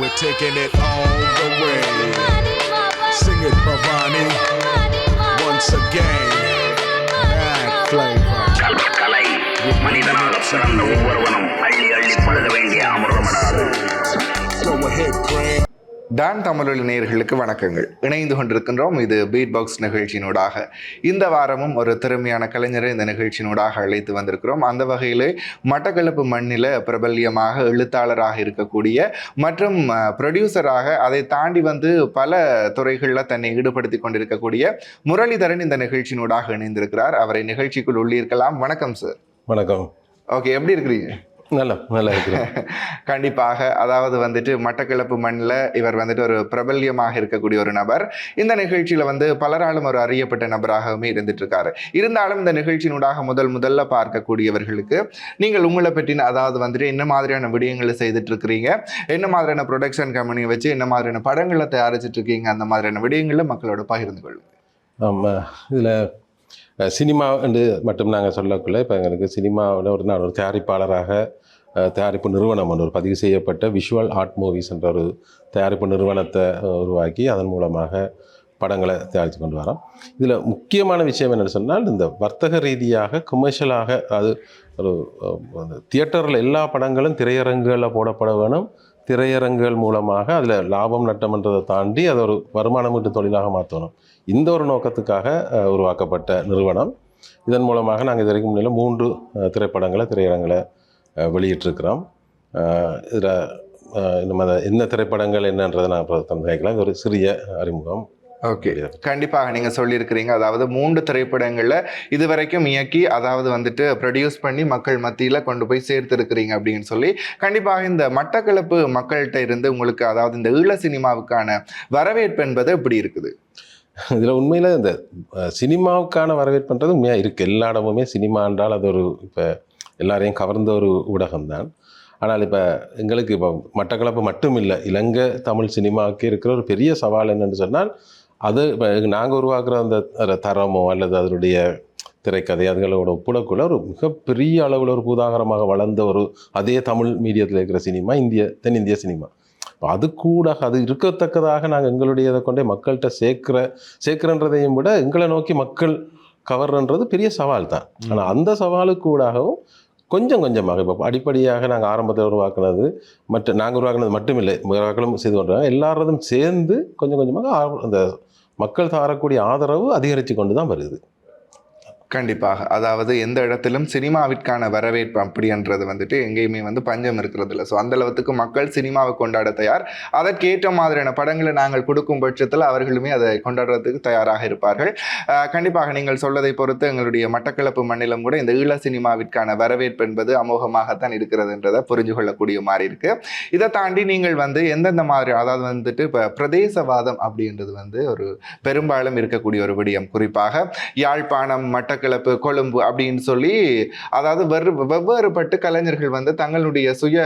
We're taking it all the way. Sing it, Bhavani. Once again. Mad flavor. கலை மனிதனாக பிறந்த ஒவ்வொருவனும் அள்ளி அள்ளி பழுத வேண்டிய அமிர்தமடாது Go ahead, Craig. டான் தமிழொலி நேயர்களுக்கு வணக்கங்கள். இணைந்து கொண்டிருக்கின்றோம் இது பீட் பாக்ஸ் நிகழ்ச்சியினூடாக. இந்த வாரமும் ஒரு திறமையான கலைஞரை இந்த நிகழ்ச்சியினூடாக அழைத்து வந்திருக்கிறோம். அந்த வகையிலே மட்டக்களப்பு மண்ணில் பிரபல்யமாக எழுத்தாளராக இருக்கக்கூடிய மற்றும் ப்ரொடியூசராக அதை தாண்டி வந்து பல துறைகளில் தன்னை ஈடுபடுத்தி கொண்டிருக்கக்கூடிய முரளிதரன் இந்த நிகழ்ச்சியினூடாக இணைந்திருக்கிறார். அவரை நிகழ்ச்சிக்குள் உள்ளிருக்கலாம். வணக்கம் சார் வணக்கம். ஓகே எப்படி இருக்கிறீங்க? நல்லா நல்லா இருக்கிறேன் கண்டிப்பாக. அதாவது வந்துட்டு மட்டக்களப்பு மண்ணில் இவர் வந்துட்டு ஒரு பிரபல்யமாக இருக்கக்கூடிய ஒரு நபர். இந்த நிகழ்ச்சியில வந்து பலராலும் ஒரு அறியப்பட்ட நபராகவுமே இருந்துட்டு இருக்காரு இருந்தாலும் இந்த நிகழ்ச்சியினூடாக முதல் முதல்ல பார்க்கக்கூடியவர்களுக்கு நீங்கள் உங்களை பற்றின அதாவது வந்துட்டு என்ன மாதிரியான விடயங்களை செய்துட்டு இருக்கிறீங்க என்ன மாதிரியான ப்ரொடக்ஷன் கம்பெனியை வச்சு என்ன மாதிரியான படங்களை தயாரிச்சிட்டு இருக்கீங்க அந்த மாதிரியான விடயங்களை மக்களோட பகிர்ந்து கொள்ளுங்க ஆமாம் இதில் சினிமா என்று மட்டும் நாங்கள் சொல்லக்குள்ள இப்போ எங்களுக்கு சினிமாவில் ஒரு நான் ஒரு தயாரிப்பாளராக தயாரிப்பு நிறுவனம் ஒன்று ஒரு பதிவு செய்யப்பட்ட விஷுவல் ஆர்ட் மூவிஸ் என்ற ஒரு தயாரிப்பு நிறுவனத்தை உருவாக்கி அதன் மூலமாக படங்களை தயாரித்து கொண்டு வரோம். இதில் முக்கியமான விஷயம் என்னென்னு சொன்னால் இந்த வர்த்தக ரீதியாக கமர்ஷியலாக அது ஒரு தியேட்டரில் எல்லா படங்களும் திரையரங்குகளில் போடப்பட வேணும். திரையரங்குகள் மூலமாக அதில் லாபம் நட்டம்ன்றதை தாண்டி அதை ஒரு வருமானம் ஈட்டு தொழிலாக மாற்றணும். இந்த ஒரு நோக்கத்துக்காக உருவாக்கப்பட்ட நிறுவனம். இதன் மூலமாக நாங்கள் இது வரைக்கும் முன்னில் மூன்று திரைப்படங்களை திரையரங்களை வெளியிட்டிருக்கிறோம். இதில் நம்ம அதை என்ன திரைப்படங்கள் என்னன்றதை நான் இது ஒரு சிறிய அறிமுகம். ஓகே கண்டிப்பாக நீங்கள் சொல்லியிருக்கிறீங்க. அதாவது மூன்று திரைப்படங்களில் இதுவரைக்கும் இயக்கி அதாவது வந்துட்டு ப்ரொடியூஸ் பண்ணி மக்கள் மத்தியில் கொண்டு போய் சேர்த்துருக்கிறீங்க அப்படின்னு சொல்லி கண்டிப்பாக இந்த மட்டக்களப்பு மக்கள்கிட்ட இருந்து உங்களுக்கு அதாவது இந்த ஈழ சினிமாவுக்கான வரவேற்பு என்பது எப்படி இருக்குது? இதில் உண்மையில் இந்த சினிமாவுக்கான வரவேற்புன்றது உண்மையாக இருக்குது எல்லா இடமுமே சினிமா என்றால் அது ஒரு இப்போ எல்லாரையும் கவர்ந்த ஒரு ஊடகம்தான். ஆனால் இப்போ எங்களுக்கு இப்போ மட்டக்களப்பு மட்டும் இல்லை இலங்கை தமிழ் சினிமாவுக்கு இருக்கிற ஒரு பெரிய சவால் என்னன்னு சொன்னால் அது இப்போ நாங்கள் உருவாக்குற அந்த தரமோ அல்லது அதனுடைய திரைக்கதை அதுகளோட ஒப்புடக்குள்ள ஒரு மிகப்பெரிய அளவில் ஒரு பூதாகரமாக வளர்ந்த ஒரு அதே தமிழ் மீடியத்தில் இருக்கிற சினிமா இந்திய தென்னிந்திய சினிமா. அது கூட அது இருக்கத்தக்கதாக நாங்கள் எங்களுடைய இதை கொண்டே மக்கள்கிட்ட சேர்க்கிற சேர்க்கிறன்றதையும் விட எங்களை நோக்கி மக்கள் கவர்ன்றது பெரிய சவால் தான் ஆனால் அந்த சவாலுக்கு கூடாகவும் கொஞ்சம் கொஞ்சமாக இப்போ அடிப்படையாக நாங்கள் ஆரம்பத்தில் உருவாக்குனது மற்ற நாங்கள் உருவாக்குனது மட்டுமில்லை. மக்களும் செய்து கொண்டாங்க எல்லாரதும் சேர்ந்து கொஞ்சம் கொஞ்சமாக அந்த மக்கள் தரக்கூடிய ஆதரவு அதிகரித்து கொண்டு தான் வருது. கண்டிப்பாக. அதாவது எந்த இடத்திலும் சினிமாவிற்கான வரவேற்பு அப்படின்றது வந்துட்டு எங்கேயுமே வந்து பஞ்சம் இருக்கிறது இல்லை ஸோ அந்த அளவுக்கு மக்கள் சினிமாவை கொண்டாட தயார். அதற்கேற்ற மாதிரியான படங்களை நாங்கள் கொடுக்கும் பட்சத்தில் அவர்களுமே அதை கொண்டாடுறதுக்கு தயாராக இருப்பார்கள். கண்டிப்பாக நீங்கள் சொல்லதை பொறுத்து எங்களுடைய மட்டக்களப்பு மண்ணிலும் கூட இந்த ஈழ சினிமாவிற்கான வரவேற்பு என்பது அமோகமாகத்தான் இருக்கிறது என்றதை புரிஞ்சு கொள்ளக்கூடிய மாதிரி இருக்கு. இதை தாண்டி நீங்கள் வந்து எந்தெந்த மாதிரி அதாவது வந்துட்டு இப்போ பிரதேசவாதம் அப்படின்றது வந்து ஒரு பெரும்பாலும் இருக்கக்கூடிய ஒரு விடயம். குறிப்பாக யாழ்ப்பாணம் மட்டக்களப்பு கொழும்பு அப்படின்னு சொல்லி அதாவது வெறு வெவ்வேறுபட்டு கலைஞர்கள் வந்து தங்களுடைய சுய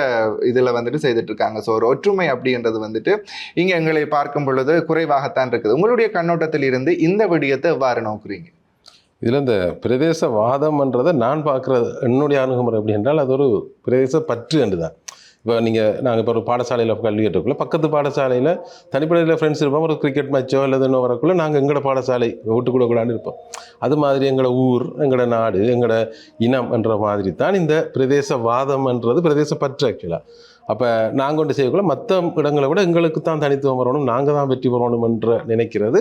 இதில் வந்துட்டு செய்துட்டு இருக்காங்க ஸோ ஒரு ஒற்றுமை அப்படின்றது வந்துட்டு இங்கே எங்களை பார்க்கும் பொழுது குறைவாகத்தான் இருக்குது. உங்களுடைய கண்ணோட்டத்தில் இருந்து இந்த விடயத்தை எவ்வாறு நோக்குறீங்க? இதில் இந்த பிரதேசவாதம்ன்றதை நான் பார்க்குறது என்னுடைய அணுகுமுறை எப்படி என்றால் அது ஒரு பிரதேச பற்று என்று தான் இப்போ நீங்கள் நாங்கள் இப்போ ஒரு பாடசாலையில் கல்வி கட்டுக்குள்ள பக்கத்து பாடசாலையில் தனிப்படையில் ஃப்ரெண்ட்ஸ் இருப்போம். ஒரு கிரிக்கெட் மேட்சோ அல்லது இன்னும் வரக்குள்ள நாங்கள் எங்களோட பாடசாலை விட்டு கொடுக்கூடாது இருப்போம். அது மாதிரி எங்களோட ஊர் எங்களோட நாடு எங்களோட இனம் என்ற மாதிரி தான் இந்த பிரதேசவாதம்ன்றது பிரதேச பற்று ஆக்சுவலாக அப்போ நாங்கள் கொண்டு செய்யக்குள்ள மற்ற இடங்களை விட எங்களுக்கு தான் தனித்துவம் வரணும் நாங்கள் தான் வெற்றி பெறணும் என்று நினைக்கிறது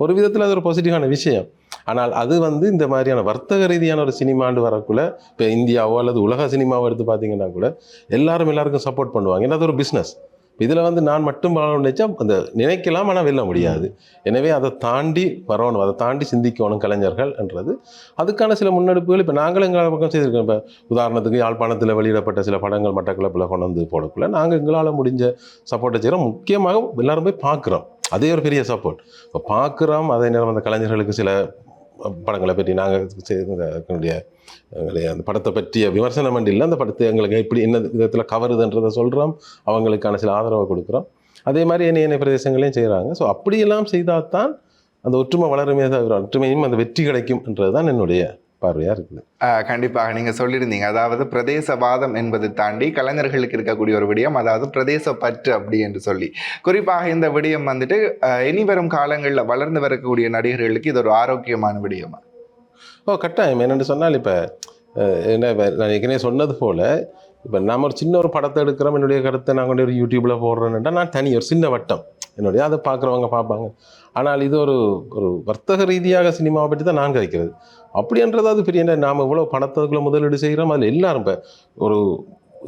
ஒரு விதத்தில் அது ஒரு பாசிட்டிவான விஷயம். ஆனால் அது வந்து இந்த மாதிரியான வர்த்தக ரீதியான ஒரு சினிமாண்டு வரக்குள்ள இப்போ இந்தியாவோ அல்லது உலக சினிமாவோ எடுத்து பார்த்தீங்கன்னா கூட எல்லாரும் எல்லாருக்கும் சப்போர்ட் பண்ணுவாங்க. ஏன்னா அது ஒரு பிஸ்னஸ் இதில் வந்து நான் மட்டும் வரணும்னு நினச்சா அந்த நினைக்கலாம் ஆனால் வெல்ல முடியாது. எனவே அதை தாண்டி வரணும். அதை தாண்டி சிந்திக்கணும் கலைஞர்கள் என்றது. அதுக்கான சில முன்னெடுப்புகள் இப்போ நாங்களும் எங்களால் பக்கம் செய்திருக்கோம். இப்போ உதாரணத்துக்கு யாழ்ப்பாணத்தில் வெளியிடப்பட்ட சில படங்கள் மட்டக்களப்பில் கொண்டு வந்து போடக்குள்ள நாங்கள் எங்களால் முடிஞ்ச சப்போர்ட்டை செய்கிறோம் முக்கியமாக எல்லாரும் போய் பார்க்குறோம் அதே ஒரு பெரிய சப்போர்ட் இப்போ பார்க்குறோம் அதே நேரம் அந்த கலைஞர்களுக்கு சில படங்களை பற்றி நாங்கள் எங்களுடைய எங்களை அந்த படத்தை பற்றிய விமர்சனம் இல்லை. அந்த படத்தை எங்களுக்கு எப்படி என்ன விதத்தில் கவருதுன்றதை சொல்கிறோம் அவங்களுக்கான சில ஆதரவை கொடுக்குறோம். அதே மாதிரி என்ன என்ன பிரதேசங்களையும் செய்கிறாங்க ஸோ அப்படியெல்லாம் செய்தால் தான் அந்த ஒற்றுமை வளருமே தவிர ஒற்றுமையும் அந்த வெற்றி கிடைக்கும் என்றது தான் என்னுடைய பார்வையாக இருக்குது. கண்டிப்பாக நீங்கள் சொல்லியிருந்தீங்க. அதாவது பிரதேசவாதம் என்பதை தாண்டி கலைஞர்களுக்கு இருக்கக்கூடிய ஒரு விடயம் அதாவது பிரதேச பற்று அப்படி என்று சொல்லி. குறிப்பாக இந்த விடயம் வந்துட்டு இனி வரும் காலங்களில் வளர்ந்து வரக்கூடிய நடிகர்களுக்கு இது ஒரு ஆரோக்கியமான விடயமா? ஓ கட்டாயம். என்னென்னு சொன்னால் இப்போ என்ன நான் ஏற்கனவே சொன்னது போல் இப்போ நம்ம ஒரு சின்ன ஒரு படத்தை எடுக்கிறோம் என்னுடைய கருத்தை நான் கொண்டு ஒரு யூடியூப்பில் போடுறேன்னுட்டா நான் தனி ஒரு சின்ன வட்டம். என்னுடைய அதை பார்க்குறவங்க பார்ப்பாங்க. ஆனால் இது ஒரு ஒரு வர்த்தக ரீதியாக சினிமாவை பற்றி தான் நான் கதைக்கிறது. அப்படின்றது அது பெரிய என்ன நாம் இவ்வளோ பணத்துக்குள்ளே முதலீடு செய்கிறோம் அதில் எல்லாரும் இப்போ ஒரு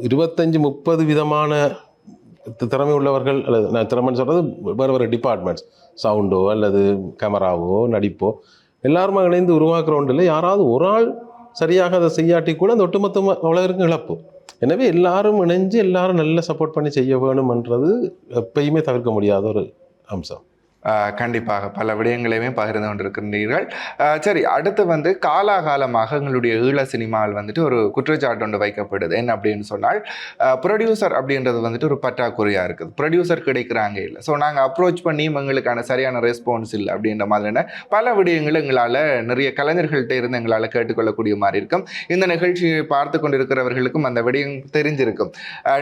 இருபத்தஞ்சி முப்பது விதமான திறமை உள்ளவர்கள் அல்லது நான் திறமைன்னு சொல்கிறது வேறு வேறு டிபார்ட்மெண்ட்ஸ் சவுண்டோ அல்லது கேமராவோ நடிப்போ எல்லாருமே இணைந்து உருவாக்குற ஒன்றில் யாராவது ஒரு ஆள் சரியாக அதை செய்யாட்டி கூட அந்த ஒட்டுமொத்த உலகிற்கும் இழப்பு. எனவே எல்லாரும் இணைஞ்சு எல்லாரும் நல்ல சப்போர்ட் பண்ணி செய்ய வேணும்ன்றது எப்பயுமே தவிர்க்க முடியாத ஒரு அம்சம். கண்டிப்பாக பல விடயங்களையுமே பகிர்ந்து கொண்டிருக்கின்றீர்கள். சரி அடுத்து வந்து காலாகாலமாக எங்களுடைய ஈழ சினிமாவில் வந்துட்டு ஒரு குற்றச்சாட்டு ஒன்று வைக்கப்படுது. என்ன அப்படின்னு சொன்னால் ப்ரொடியூசர் அப்படின்றது வந்துட்டு ஒரு பற்றாக்குறையாக இருக்குது. ப்ரொடியூசர் கிடைக்கிறாங்க இல்லை. ஸோ நாங்கள் அப்ரோச் பண்ணியும் எங்களுக்கான சரியான ரெஸ்பான்ஸ் இல்லை அப்படின்ற மாதிரியான பல விடயங்கள் எங்களால் நிறைய கலைஞர்கள்ட்ட இருந்து எங்களால் கேட்டுக்கொள்ளக்கூடிய மாதிரி இருக்கும். இந்த நிகழ்ச்சியை பார்த்து கொண்டிருக்கிறவர்களுக்கும் அந்த விடயம் தெரிஞ்சிருக்கும்.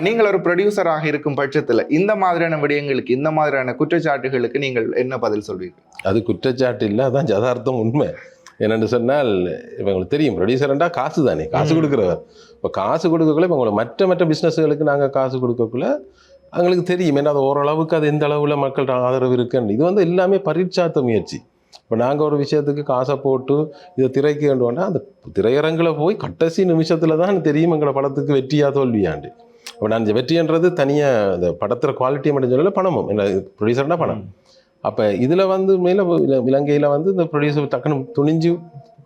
நீங்கள் ஒரு ப்ரொடியூசராக இருக்கும் பட்சத்தில் இந்த மாதிரியான விடயங்களுக்கு இந்த மாதிரியான குற்றச்சாட்டுகளுக்கு நீங்கள் என்ன பதில் சொல்வீர்கள்? அது குற்றச்சாட்டு இல்லை அதான் யதார்த்தம் உண்மை. என்னென்னு சொன்னால் இப்போ உங்களுக்கு தெரியும் ப்ரொடியூசர்ண்டா காசு தானே காசு. கொடுக்குறவர். இப்போ காசு கொடுக்கக்குள்ள உங்களுக்கு மற்ற மற்ற பிஸ்னஸ்களுக்கு நாங்கள் காசு கொடுக்கக்குள்ள எங்களுக்கு தெரியும் ஏன்னா அது ஓரளவுக்கு அது எந்த அளவில் மக்கள் ஆதரவு இருக்குன்னு. இது வந்து எல்லாமே பரீட்சார்த்த முயற்சி. இப்போ நாங்கள் ஒரு விஷயத்துக்கு காசை போட்டு இதை திரைக்கு வேண்டுவோம்னா அந்த திரையரங்கில் போய் கடைசி நிமிஷத்தில் தான் தெரியும் எங்களை படத்துக்கு வெற்றியா தோல்வியாண்டு இப்போ நான் வெற்றின்றது தனியாக அந்த படத்தில் குவாலிட்டி மட்டும் சொல்லல பணமும். என்ன ப்ரொடியூசர்னா பணம். அப்போ இதில் வந்து மேலே இலங்கையில் வந்து இந்த ப்ரொடியூசர் டக்குன்னு துணிஞ்சு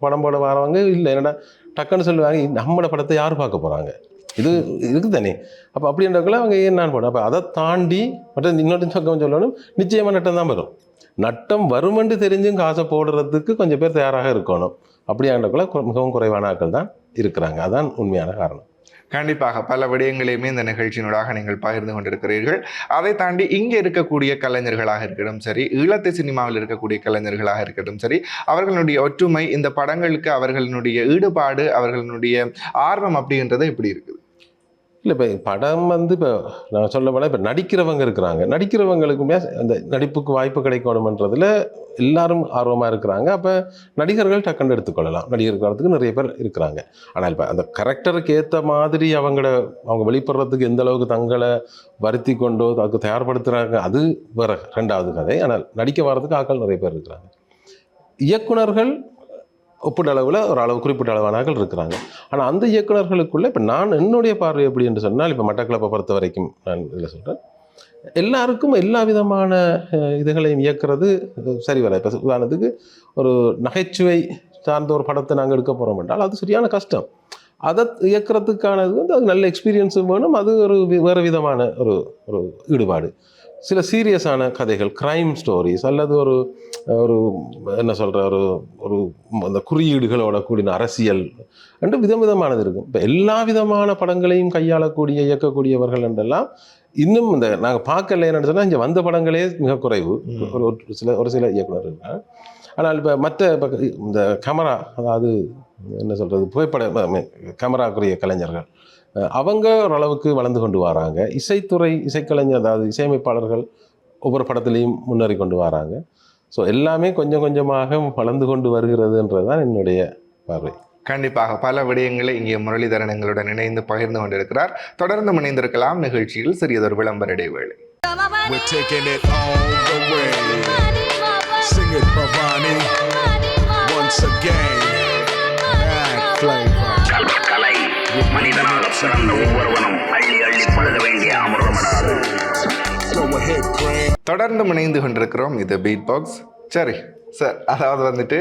படம் போட வரவங்க இல்லை என்னடா டக்குன்னு சொல்லுவாங்க நம்மளோட படத்தை யார் பார்க்க போகிறாங்க இது இருக்குது தானே. அப்போ அப்படின்றக்குள்ள அவங்க ஏன் நான் போனேன் அப்போ அதை தாண்டி மற்ற இன்னொரு பக்கம் சொல்லணும் நிச்சயமாக நட்டம் தான் வரும். நட்டம் வருமென்று தெரிஞ்சும் காசை போடுறதுக்கு கொஞ்சம் பேர் தயாராக இருக்கணும். அப்படியாண்டக்குள்ள மிகவும் குறைவான ஆட்கள் தான் இருக்கிறாங்க. அதான் உண்மையான காரணம். கண்டிப்பாக பல விடயங்களையுமே இந்த நிகழ்ச்சியினூடாக நீங்கள் பகிர்ந்து கொண்டிருக்கிறீர்கள். அதை தாண்டி இங்கே இருக்கக்கூடிய கலைஞர்களாக இருக்கட்டும் சரி ஈழத்து சினிமாவில் இருக்கக்கூடிய கலைஞர்களாக இருக்கட்டும் சரி அவர்களுடைய ஒற்றுமை இந்த படங்களுக்கு அவர்களுடைய ஈடுபாடு அவர்களுடைய ஆர்வம் அப்படின்றது எப்படி இருக்குது. இல்லை இப்போ படம் வந்து இப்போ நான் சொல்ல போனால் இப்போ நடிக்கிறவங்க இருக்கிறாங்க. நடிக்கிறவங்களுக்குமே அந்த நடிப்புக்கு வாய்ப்பு கிடைக்கணுமன்றதுல எல்லாரும் ஆர்வமாக இருக்கிறாங்க. அப்போ நடிகர்கள் டக்குன்னு எடுத்துக்கொள்ளலாம். நடிகர் காலத்துக்கு நிறைய பேர் இருக்கிறாங்க. ஆனால் இப்போ அந்த கரெக்டருக்கு ஏற்ற மாதிரி அவங்கள அவங்க வெளிப்படுறதுக்கு எந்த அளவுக்கு தங்களை வருத்தி கொண்டோ அதுக்கு தயார்படுத்துகிறாங்க அது வேறு ரெண்டாவது கதை. ஆனால் நடிக்க வர்றதுக்கு ஆக்கள் நிறைய பேர் இருக்கிறாங்க. இயக்குனர்கள் ஒப்பீட்டளவில் ஒரு அளவு குறிப்பிட்ட அளவானார்கள் இருக்கிறாங்க. ஆனால் அந்த இயக்குநர்களுக்குள்ளே இப்போ நான் என்னுடைய பார்வை எப்படி என்று சொன்னால் இப்போ மட்டக்களப்பை பொறுத்த வரைக்கும் நான் இதில் சொல்கிறேன் எல்லாருக்கும் எல்லா விதமான இதுகளையும் இயக்குறது சரி வர இப்போ உதாரணத்துக்கு ஒரு நகைச்சுவை சார்ந்த ஒரு படத்தை நாங்கள் எடுக்க போகிறோம் என்றால் அது சரியான கஷ்டம். அதை இயக்கிறதுக்கானது வந்து அது நல்ல எக்ஸ்பீரியன்ஸும் வேணும். அது ஒரு வேறு விதமான ஒரு ஒரு ஈடுபாடு. சில சீரியஸான கதைகள் க்ரைம் ஸ்டோரிஸ் அல்லது ஒரு ஒரு என்ன சொல்கிற ஒரு ஒரு அந்த குறியீடுகளோட கூடின அரசியல் ரெண்டு விதம் விதமானது இருக்கும். இப்போ எல்லா விதமான படங்களையும் கையாளக்கூடிய இயக்கக்கூடியவர்கள் என்றெல்லாம் இன்னும் இந்த நாங்கள் பார்க்கல என்னன்னு சொன்னால் இங்கே வந்த படங்களே மிக குறைவு. ஒரு ஒரு சில ஒரு சில இயக்குனர் இருக்காங்க. ஆனால் இப்போ மற்ற இப்போ இந்த கேமரா அதாவது என்ன சொல்கிறது புகைப்பட கேமராக்குரிய கலைஞர்கள் அவங்க ஓரளவுக்கு வளர்ந்து கொண்டு வராங்க. இசைத்துறை இசைக்கலைஞர் அதாவது இசையமைப்பாளர்கள் ஒவ்வொரு படத்துலையும் முன்னேறி கொண்டு வராங்க. ஸோ எல்லாமே கொஞ்சம் கொஞ்சமாக வளர்ந்து கொண்டு வருகிறதுன்றது தான் என்னுடைய பார்வை. கண்டிப்பாக பல விடயங்களை இங்கே முரளிதரன் எங்களுடன் இணைந்து பகிர்ந்து கொண்டிருக்கிறார். தொடர்ந்து இணைந்திருக்கலாம். நிகழ்ச்சியில் சிறியதொரு விளம்பர இடைவேளை. Once again, மனிதனாக சிறந்த ஒவ்வொருவனும் அள்ளி அள்ளி பழக வேண்டிய அமிர்தமடாது தொடர்ந்து இணைந்து கொண்டிருக்கிறோம் இது பீட் பாக்ஸ் சரி. சார் அதாவது வந்துட்டு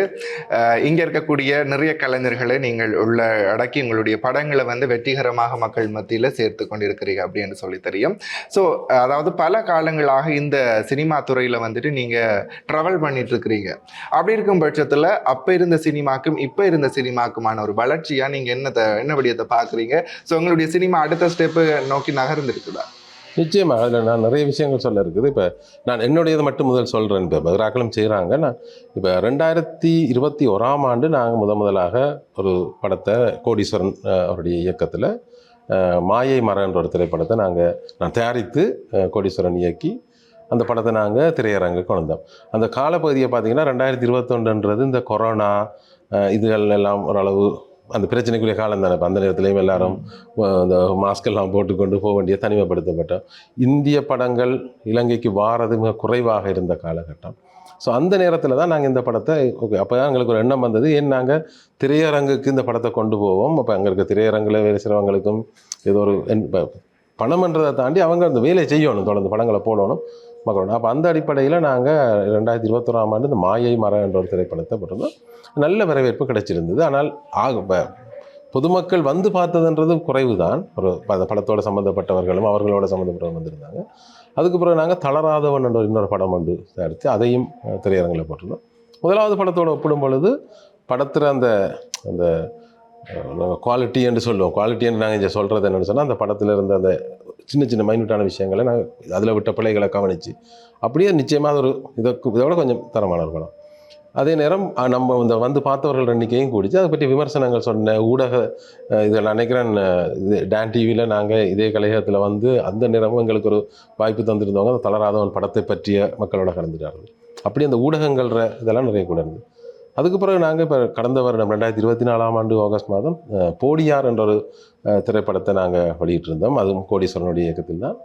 இங்கே இருக்கக்கூடிய நிறைய கலைஞர்களை நீங்கள் உள்ள அடக்கி உங்களுடைய படங்களை வந்து வெற்றிகரமாக மக்கள் மத்தியில் சேர்த்து கொண்டிருக்கிறீங்க அப்படின்னு சொல்லி தெரியும். ஸோ அதாவது பல காலங்களாக இந்த சினிமா துறையில் வந்துட்டு நீங்கள் ட்ராவல் பண்ணிட்டு இருக்கிறீங்க அப்படி இருக்கும் பட்சத்தில் அப்போ இருந்த சினிமாக்கும் இப்போ இருந்த சினிமாக்குமான ஒரு வளர்ச்சியாக நீங்கள் என்னத்தை என்ன விடயத்தை பார்க்குறீங்க? ஸோ உங்களுடைய சினிமா அடுத்த ஸ்டெப்பு நோக்கி நகர்ந்துருக்குதா? நிச்சயமாக அதில் நான் நிறைய விஷயங்கள் சொல்ல இருக்குது. இப்போ நான் என்னுடையது மட்டும் முதல் சொல்கிறேன் இப்போ பகிராக்களும் செய்கிறாங்க நான் இப்போ ரெண்டாயிரத்தி இருபத்தி ஓராம் ஆண்டு நாங்கள் முத முதலாக ஒரு படத்தை கோடீஸ்வரன் அவருடைய இயக்கத்தில் மாயை மரன்ற ஒரு திரைப்படத்தை நாங்கள் நான் தயாரித்து கோடீஸ்வரன் இயக்கி அந்த படத்தை நாங்கள் திரையரங்குக்கு கொண்டோம் வந்தோம். அந்த காலப்பகுதியை பார்த்திங்கன்னா ரெண்டாயிரத்தி இருபத்தொன்றுன்றது இந்த கொரோனா இதுகள் எல்லாம் ஓரளவு அந்த பிரச்சனைக்குரிய காலம் தானே. அந்த நேரத்துலையும் எல்லாரும் அஹ், இந்த மாஸ்க் எல்லாம் போட்டுக்கொண்டு போக வேண்டிய தனிமைப்படுத்தப்பட்டோம். இந்திய படங்கள் இலங்கைக்கு வாரது மிக குறைவாக இருந்த காலகட்டம். ஸோ அந்த நேரத்தில் தான் நாங்கள் இந்த படத்தை ஓகே அப்போ தான் எங்களுக்கு ஒரு எண்ணம் வந்தது. ஏன் நாங்கள் திரையரங்குக்கு இந்த படத்தை கொண்டு போவோம்? அப்போ அங்கே இருக்க திரையரங்கில் வேலை செய்கிறவங்களுக்கும் ஏதோ ஒரு பணம்ன்றதை தாண்டி அவங்க அந்த வேலையை செய்யணும். தொடர்ந்து படங்களை போடணும். மக்கள் அப்போ அந்த அடிப்படையில் நாங்கள் ரெண்டாயிரத்தி இருபத்தொராம் ஆண்டு இந்த மாயை மரம் என்ற ஒரு திரைப்படத்தை போட்டிருந்தோம். நல்ல வரவேற்பு கிடைச்சிருந்தது. ஆனால் ஆக பொதுமக்கள் வந்து பார்த்ததுன்றது குறைவு தான் ஒரு ப- படத்தோட சம்மந்தப்பட்டவர்களும் அவர்களோட சம்மந்தப்பட்டவங்க வந்திருந்தாங்க. அதுக்கு பிறகு நாங்கள் தளராதவன் என்ற ஒரு இன்னொரு படம் ஒன்று தயாரித்து அதையும் திரையரங்கில் போட்டிருந்தோம். முதலாவது படத்தோடு ஒப்பிடும் பொழுது படத்தில் அந்த அந்த குவாலிட்டி என்று சொல்லுவோம். குவாலிட்டி என்று நாங்கள் இங்கே சொல்கிறது என்னென்னு சொன்னால் அந்த படத்தில் இருந்த அந்த சின்ன சின்ன மைனூட்டான விஷயங்களை நாங்கள் அதில் விட்ட பிள்ளைகளை கவனித்து அப்படியே நிச்சயமாக ஒரு இதற்கு இதை கொஞ்சம் தரமான ஒரு படம். அதே நேரம் நம்ம இந்த வந்து பார்த்தவர்கள் எண்ணிக்கையும் கூடிச்சு அதை பற்றி விமர்சனங்கள் சொன்ன ஊடக இதில் நினைக்கிறேன் இது டேன் டிவியில் நாங்கள் இதே கலையகத்தில் வந்து அந்த நேரமும் எங்களுக்கு ஒரு வாய்ப்பு தந்திருந்தவங்க அந்த தளராதவன் படத்தை பற்றிய மக்களோட கலந்துட்டார்கள். அப்படி அந்த ஊடகங்கள்ற இதெல்லாம் நிறைய கூட இருந்தது. அதுக்கு பிறகு நாங்கள் இப்போ கடந்த வருடம் ரெண்டாயிரத்தி இருபத்தி நாலாம் ஆண்டு ஆகஸ்ட் மாதம் போடியார் என்ற ஒரு திரைப்படத்தை நாங்கள் வெளியிட்டிருந்தோம். அதுவும் கோடீஸ்வரனுடைய இயக்கத்தில் தான்.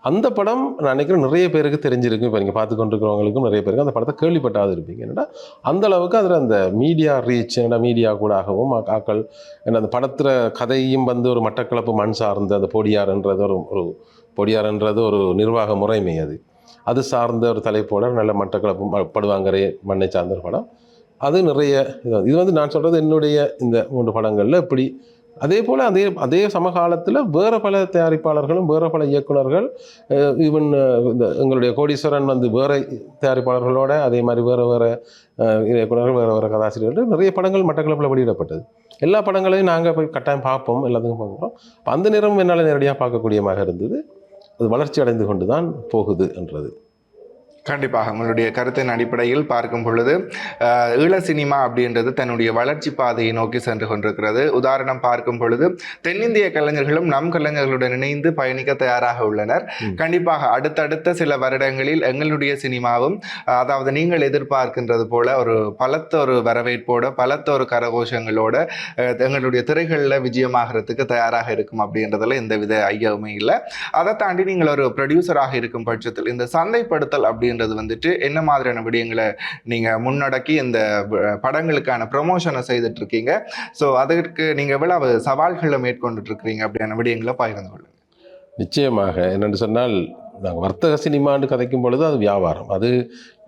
அந்த படம் நான் நினைக்கிறேன் நிறைய பேருக்கு தெரிஞ்சிருக்கும். இப்போ நீங்கள் பார்த்து கொண்டிருக்கிறவங்களுக்கும் நிறைய பேருக்கு அந்த படத்தை கேள்விப்பட்டாது இருப்பீங்க. என்னடா அந்த அளவுக்கு அதில் அந்த மீடியா ரீச் என்ன மீடியா கூட ஆகவும் ஆக்கள் என்ன அந்த படத்தில் கதையும் வந்து ஒரு மட்டக்களப்பு மண் சார்ந்த அந்த பொடியார்ன்றது ஒரு ஒரு பொடியார்ன்றது ஒரு நிர்வாக முறைமை அது. அது சார்ந்த ஒரு தலைப்போட நல்ல மட்டக்களப்பு ம- மண்ணை சார்ந்த ஒரு படம். அது நிறைய இது இது வந்து நான் சொல்கிறது என்னுடைய இந்த மூன்று படங்களில் இப்படி. அதே போல் அதே அதே சமகாலத்தில் வேறு பல தயாரிப்பாளர்களும் வேறு பல இயக்குனர்கள் ஈவன் இந்த எங்களுடைய கோடீஸ்வரன் வந்து வேறு தயாரிப்பாளர்களோட அதே மாதிரி வேறு வேறு இயக்குநர்கள் வேறு வேறு கதாசிரியர்கள் நிறைய படங்கள் மட்டக்களப்பில் வெளியிடப்பட்டது. எல்லா படங்களையும் நாங்கள் போய் கட்டாயம் பார்ப்போம் எல்லாத்துக்கும் பார்க்குறோம். அந்த நேரம் என்னால் நேரடியாக பார்க்கக்கூடியமாக இருந்தது. அது வளர்ச்சி அடைந்து கொண்டு தான் போகுது என்றது. கண்டிப்பாக உங்களுடைய கருத்தின் அடிப்படையில் பார்க்கும் பொழுது ஈழ சினிமா அப்படின்றது தன்னுடைய வளர்ச்சி பாதையை நோக்கி சென்று கொண்டிருக்கிறது. உதாரணம் பார்க்கும் பொழுது தென்னிந்திய கலைஞர்களும் நம் கலைஞர்களுடன் இணைந்து பயணிக்க தயாராக உள்ளனர். கண்டிப்பாக அடுத்தடுத்த சில வருடங்களில் எங்களுடைய சினிமாவும் அதாவது நீங்கள் எதிர்பார்க்கின்றது போல ஒரு பலத்த ஒரு வரவேற்போட பலத்த ஒரு கரகோஷங்களோட எங்களுடைய திரைகளில் விஜயமாகறதுக்கு தயாராக இருக்கும் அப்படின்றதுல எந்தவித ஐயமுமே இல்லை. அதை தாண்டி நீங்கள் ஒரு ப்ரொடியூசராக இருக்கும் பட்சத்தில் இந்த சந்தைப்படுத்தல் அப்படின்றது வந்துட்டு என்ன மாதிரியான விடயங்களை நீங்கள் முன்னடக்கி இந்த படங்களுக்கான ப்ரொமோஷனை செய்துட்டு இருக்கீங்க ஸோ அதற்கு நீங்கள் எவ்வளவு சவால்களை மேற்கொண்டுட்டு இருக்கிறீங்க அப்படியான விடயங்களை பகிர்ந்து கொள்ளுங்க. நிச்சயமாக. என்னென்னு சொன்னால் நாங்கள் வர்த்தக சினிமான்னு கதைக்கும் பொழுது அது வியாபாரம். அது